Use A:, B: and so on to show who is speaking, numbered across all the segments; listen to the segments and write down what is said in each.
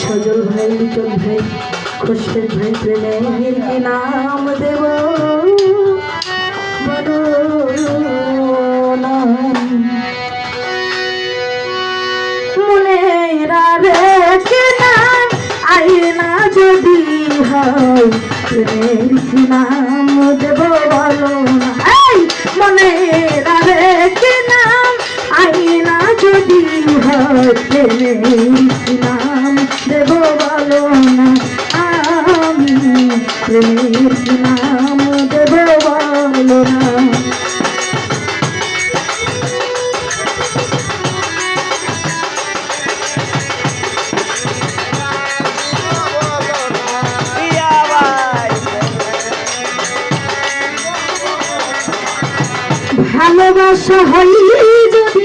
A: সজল ভাই লিটল ভাই, খুশের ভাই, প্রেমের কি নাম দেব। মনেরা রেখে আইনা যদি হয়, প্রেমের নাম দেব বলো না এই যদি হয় প্রেমের কি নাম দেব বলো না আমি প্রেমের কি নাম দেব বলো না ভালোবাসা হই যদি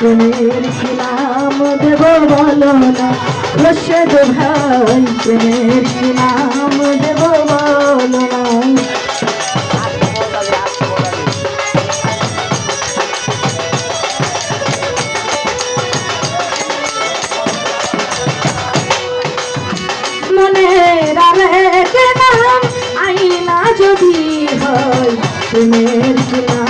A: প্রেমের কি নাম দেব বলো না রশেদ ভাই, প্রেমের কি নাম দেব বলো না যদি হয়, প্রেমের কি নাম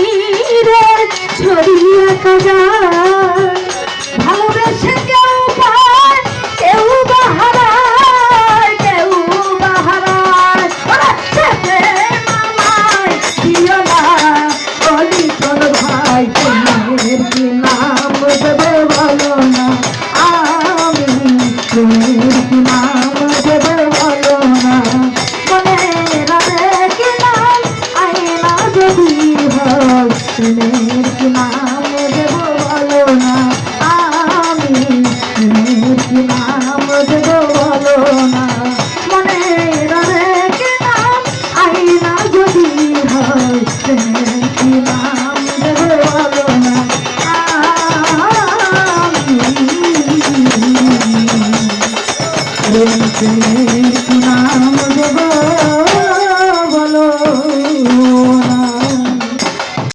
A: প্রেমের তুমি তুমি নাম দেবা